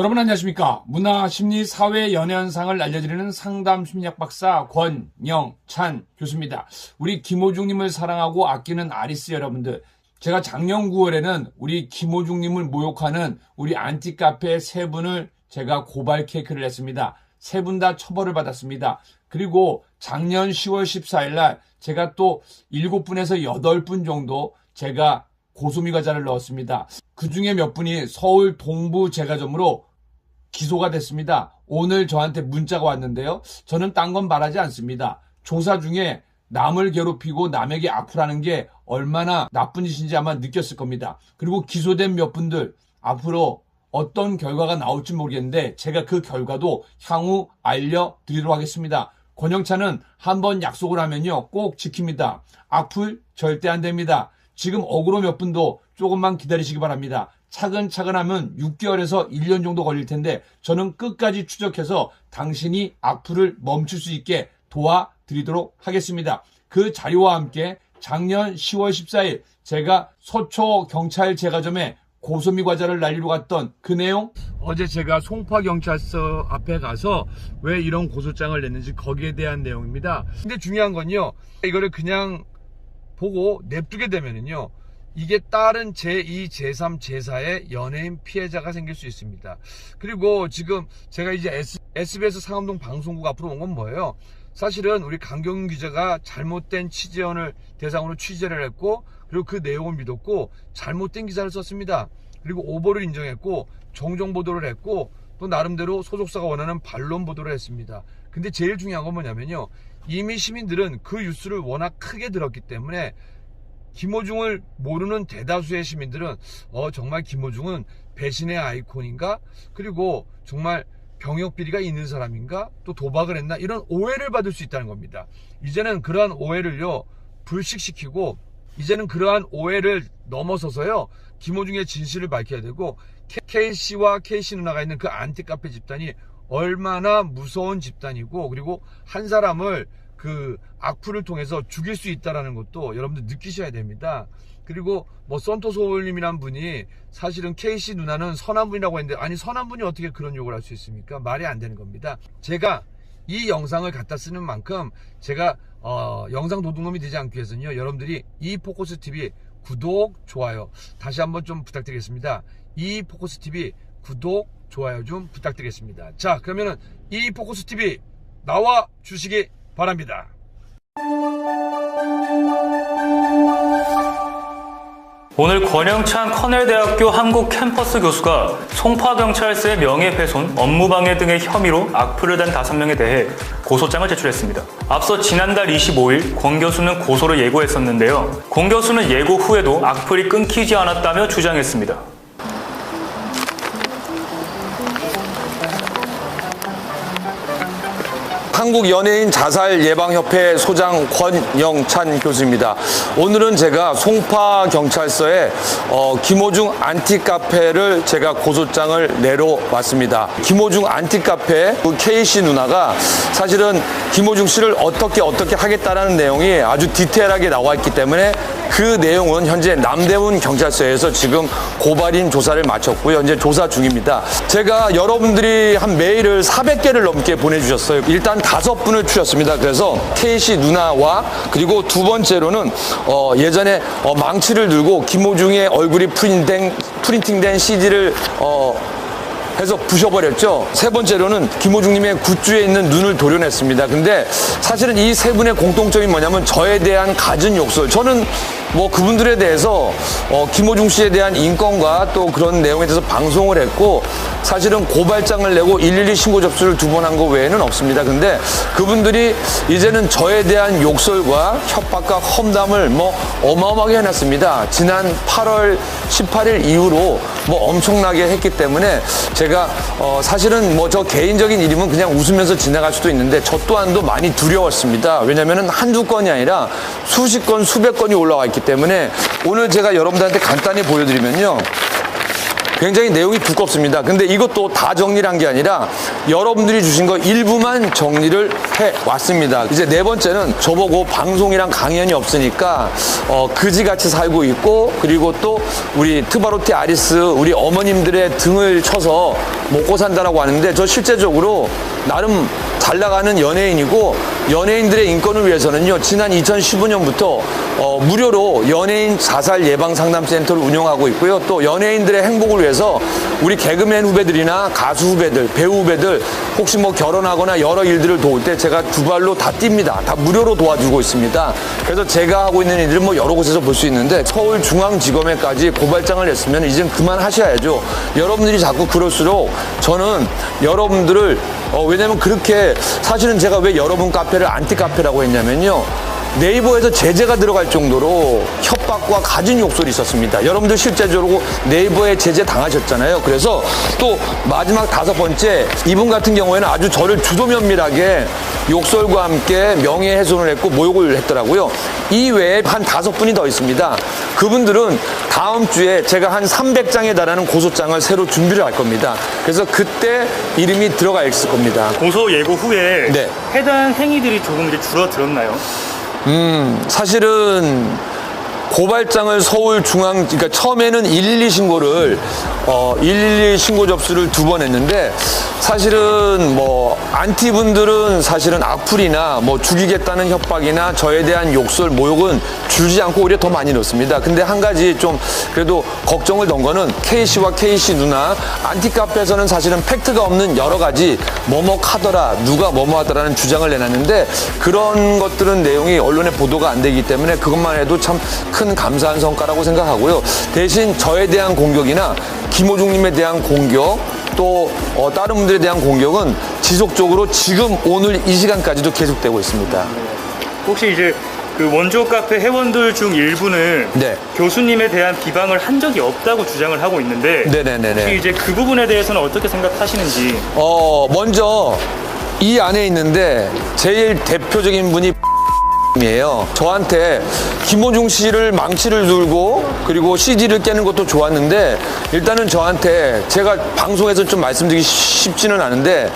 여러분 안녕하십니까? 문화, 심리, 사회, 연애 현상을 알려드리는 상담 심리학 박사 권영찬 교수입니다. 우리 김호중님을 사랑하고 아끼는 아리스 여러분들. 제가 작년 9월에는 우리 김호중님을 모욕하는 우리 안티카페 세 분을 제가 고발 케이크를 했습니다. 세 분 다 처벌을 받았습니다. 그리고 작년 10월 14일 날 제가 또 7분에서 8분 정도 제가 고소미 과자를 넣었습니다. 그 중에 몇 분이 서울 동부 제과점으로 기소가 됐습니다. 오늘 저한테 문자가 왔는데요. 저는 딴 건 말하지 않습니다. 조사 중에 남을 괴롭히고 남에게 악플하는 게 얼마나 나쁜 짓인지 아마 느꼈을 겁니다. 그리고 기소된 몇 분들 앞으로 어떤 결과가 나올지 모르겠는데 제가 그 결과도 향후 알려드리도록 하겠습니다. 권영찬은 한 번 약속을 하면요 꼭 지킵니다. 악플 절대 안 됩니다. 지금 억울로 몇 분도 조금만 기다리시기 바랍니다. 차근차근 하면 6개월에서 1년 정도 걸릴 텐데 저는 끝까지 추적해서 당신이 악플을 멈출 수 있게 도와드리도록 하겠습니다. 그 자료와 함께 작년 10월 14일 제가 서초 경찰 제과점에 고소미 과자를 날리러 갔던 그 내용 어제 제가 송파 경찰서 앞에 가서 왜 이런 고소장을 냈는지 거기에 대한 내용입니다. 근데 중요한 건요. 이거를 그냥 보고 냅두게 되면은요. 이게 다른 제2, 제3, 제4의 연예인 피해자가 생길 수 있습니다. 그리고 지금 제가 이제 S, SBS 상암동 방송국 앞으로 온 건 뭐예요? 사실은 우리 강경윤 기자가 잘못된 취재원을 대상으로 취재를 했고 그리고 그 내용을 믿었고 잘못된 기사를 썼습니다. 그리고 오보를 인정했고 정정 보도를 했고 또 나름대로 소속사가 원하는 반론 보도를 했습니다. 근데 제일 중요한 건 뭐냐면요. 이미 시민들은 그 뉴스를 워낙 크게 들었기 때문에 김호중을 모르는 대다수의 시민들은 어 정말 김호중은 배신의 아이콘인가? 그리고 정말 병역 비리가 있는 사람인가? 또 도박을 했나? 이런 오해를 받을 수 있다는 겁니다. 이제는 그러한 오해를요 불식시키고 이제는 그러한 오해를 넘어서서요 김호중의 진실을 밝혀야 되고 K씨와 K씨 누나가 있는 그 안티카페 집단이 얼마나 무서운 집단이고 그리고 한 사람을 그 악플을 통해서 죽일 수 있다라는 것도 여러분들 느끼셔야 됩니다. 그리고 뭐 썬토소울님이란 분이 사실은 K씨 누나는 선한 분이라고 했는데 아니 선한 분이 어떻게 그런 욕을 할 수 있습니까? 말이 안 되는 겁니다. 제가 이 영상을 갖다 쓰는 만큼 제가 어, 영상 도둑놈이 되지 않기 위해서는요 여러분들이 이 포커스 TV 구독 좋아요 다시 한번 좀 부탁드리겠습니다. 이 포커스 TV 구독 좋아요 좀 부탁드리겠습니다. 자 그러면은 이 포커스 TV 나와 주시기 바랍니다. 오늘 권영찬 커넬대학교 한국 캠퍼스 교수가 송파경찰서의 명예훼손, 업무방해 등의 혐의로 악플을 단 5명에 대해 고소장을 제출했습니다. 앞서 지난달 25일 권 교수는 고소를 예고했었는데요. 권 교수는 예고 후에도 악플이 끊기지 않았다며 주장했습니다. 한국 연예인 자살 예방협회 소장 권영찬 교수입니다. 오늘은 제가 송파 경찰서에 어, 김호중 안티카페를 제가 고소장을 내러 왔습니다. 김호중 안티카페 그 K씨 누나가 사실은 김호중 씨를 어떻게 어떻게 하겠다라는 내용이 아주 디테일하게 나와 있기 때문에 그 내용은 현재 남대문 경찰서에서 지금 고발인 조사를 마쳤고요. 현재 조사 중입니다. 제가 여러분들이 한 메일을 400개를 넘게 보내주셨어요. 일단 다섯 분을 추셨습니다. 그래서 K씨 누나와 그리고 두 번째로는 어, 예전에 어, 망치를 들고 김호중의 얼굴이 프린팅, 프린팅된 CD를 어, 해서 부셔버렸죠. 세 번째로는 김호중님의 굿즈에 있는 눈을 도려냈습니다. 근데 사실은 이 세 분의 공통점이 뭐냐면 저에 대한 갖은 욕설. 저는 뭐 그분들에 대해서 어, 김호중 씨에 대한 인권과 또 그런 내용에 대해서 방송을 했고 사실은 고발장을 내고 112 신고 접수를 두 번 한 거 외에는 없습니다. 근데 그분들이 이제는 저에 대한 욕설과 협박과 험담을 뭐 어마어마하게 해놨습니다. 지난 8월 18일 이후로 뭐 엄청나게 했기 때문에 제가 어 사실은 뭐 저 개인적인 일이면 그냥 웃으면서 지나갈 수도 있는데 저 또한도 많이 두려웠습니다. 왜냐면은 한두 건이 아니라 수십 건, 수백 건이 올라와 있기 때문에 오늘 제가 여러분들한테 간단히 보여드리면요. 굉장히 내용이 두껍습니다. 근데 이것도 다 정리를 한 게 아니라 여러분들이 주신 거 일부만 정리를 해 왔습니다. 이제 네 번째는 저보고 방송이랑 강연이 없으니까 어, 그지같이 살고 있고 그리고 또 우리 트바로티 아리스 우리 어머님들의 등을 쳐서 먹고 산다라고 하는데 저 실제적으로 나름 잘 나가는 연예인이고 연예인들의 인권을 위해서는요 지난 2015년부터 어, 무료로 연예인 자살 예방 상담 센터를 운영하고 있고요 또 연예인들의 행복을 위해 서 우리 개그맨 후배들이나 가수 후배들 배우 후배들 혹시 뭐 결혼하거나 여러 일들을 도울 때 제가 두 발로 다 뜁니다. 다 무료로 도와주고 있습니다. 그래서 제가 하고 있는 일들은 뭐 여러 곳에서 볼 수 있는데 서울중앙지검에까지 고발장을 냈으면 이젠 그만하셔야죠. 여러분들이 자꾸 그럴수록 저는 여러분들을 어, 왜냐면 그렇게 사실은 제가 왜 여러분 카페를 안티 카페라고 했냐면요. 네이버에서 제재가 들어갈 정도로 협박과 가진 욕설이 있었습니다. 여러분들 실제적으로 네이버에 제재 당하셨잖아요. 그래서 또 마지막 다섯 번째 이분 같은 경우에는 아주 저를 주도면밀하게 욕설과 함께 명예훼손을 했고 모욕을 했더라고요. 이 외에 한 다섯 분이 더 있습니다. 그분들은 다음 주에 제가 한 300장에 달하는 고소장을 새로 준비를 할 겁니다. 그래서 그때 이름이 들어가 있을 겁니다. 고소 예고 후에 네. 해당 행위들이 조금 이제 줄어들었나요? 사실은 고발장을 서울 중앙 그러니까 처음에는 112 신고를 어 112 신고 접수를 두 번 했는데 사실은 뭐 안티 분들은 사실은 악플이나 뭐 죽이겠다는 협박이나 저에 대한 욕설 모욕은 줄지 않고 오히려 더 많이 넣습니다. 근데 한 가지 좀 그래도 걱정을 던 거는 K 씨와 K 씨 누나 안티 카페에서는 사실은 팩트가 없는 여러 가지 뭐뭐 하더라 누가 뭐뭐 하더라는 주장을 내놨는데 그런 것들은 내용이 언론에 보도가 안 되기 때문에 그것만 해도 참 큰 감사한 성과라고 생각하고요. 대신 저에 대한 공격이나 김호중님에 대한 공격 또 어, 다른 분들에 대한 공격은 지속적으로 지금 오늘 이 시간까지도 계속되고 있습니다. 혹시 이제 그 원조 카페 회원들 중 일부는 네. 교수님에 대한 비방을 한 적이 없다고 주장을 하고 있는데 네네네네. 혹시 이제 그 부분에 대해서는 어떻게 생각하시는지 어, 먼저 이 안에 있는데 제일 대표적인 분이 이에요. 저한테 김호중 씨를 망치를 들고 그리고 CD를 깨는 것도 좋았는데 일단은 저한테 제가 방송에서 좀 말씀드리기 쉽지는 않은데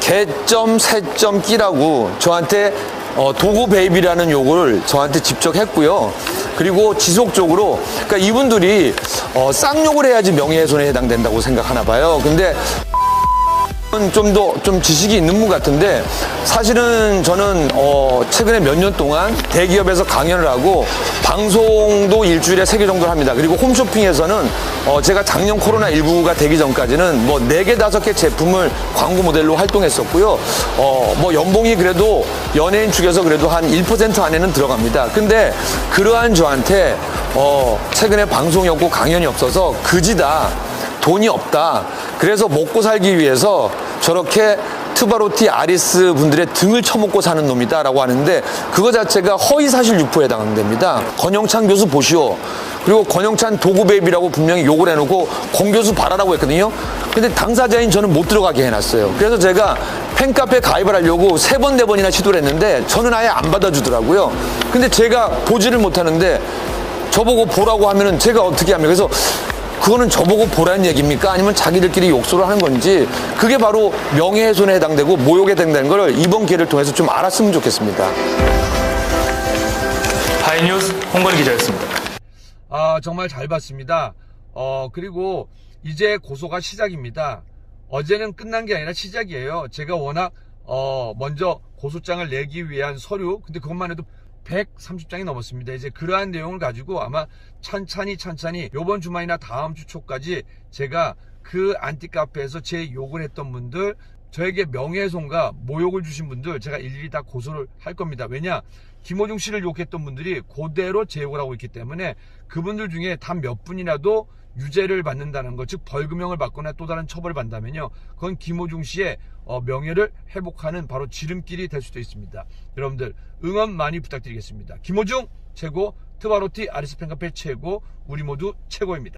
개점 새점 끼라고 저한테 어, 도구 베이비라는 욕을 저한테 직접 했고요. 그리고 지속적으로 그러니까 이분들이 어, 쌍욕을 해야지 명예훼손에 해당된다고 생각하나 봐요. 근데 좀더좀 지식이 있는 분 같은데 사실은 저는 어 최근에 몇 년 동안 대기업에서 강연을 하고 방송도 일주일에 세 개 정도 합니다. 그리고 홈쇼핑에서는 어 제가 작년 코로나 19가 되기 전까지는 뭐 네 개 다섯 개 제품을 광고 모델로 활동했었고요. 어 뭐 연봉이 그래도 연예인 측에서 그래도 한 1% 안에는 들어갑니다. 근데 그러한 저한테 어 최근에 방송이 없고 강연이 없어서 그지다. 돈이 없다. 그래서 먹고 살기 위해서 저렇게 트바로티 아리스 분들의 등을 쳐먹고 사는 놈이다 라고 하는데 그거 자체가 허위사실 유포에 해당됩니다. 권영찬 교수 보시오. 그리고 권영찬 도구베이비라고 분명히 욕을 해놓고 권 교수 봐라라고 했거든요. 근데 당사자인 저는 못 들어가게 해놨어요. 그래서 제가 팬카페 가입을 하려고 세 번, 네 번이나 시도를 했는데 저는 아예 안 받아주더라고요. 근데 제가 보지를 못하는데 저보고 보라고 하면은 제가 어떻게 합니까? 그래서 그거는 저보고 보라는 얘기입니까? 아니면 자기들끼리 욕설을 하는 건지 그게 바로 명예훼손에 해당되고 모욕에 해당되는 걸 이번 기회를 통해서 좀 알았으면 좋겠습니다. 하이뉴스 홍건희 기자였습니다. 아, 정말 잘 봤습니다. 어, 그리고 이제 고소가 시작입니다. 어제는 끝난 게 아니라 시작이에요. 제가 워낙, 어, 먼저 고소장을 내기 위한 서류, 근데 그것만 해도 130장이 넘었습니다. 이제 그러한 내용을 가지고 아마 찬찬히 찬찬히 요번 주말이나 다음 주 초까지 제가 그 안티카페에서 제 욕을 했던 분들, 저에게 명예훼손과 모욕을 주신 분들 제가 일일이 다 고소를 할 겁니다. 왜냐? 김호중 씨를 욕했던 분들이 그대로 제 욕을 하고 있기 때문에 그분들 중에 단 몇 분이라도 유죄를 받는다는 것, 즉 벌금형을 받거나 또 다른 처벌을 받는다면요. 그건 김호중 씨의 어, 명예를 회복하는 바로 지름길이 될 수도 있습니다. 여러분들 응원 많이 부탁드리겠습니다. 김호중 최고, 트바로티 아리스 팬카페 최고, 우리 모두 최고입니다.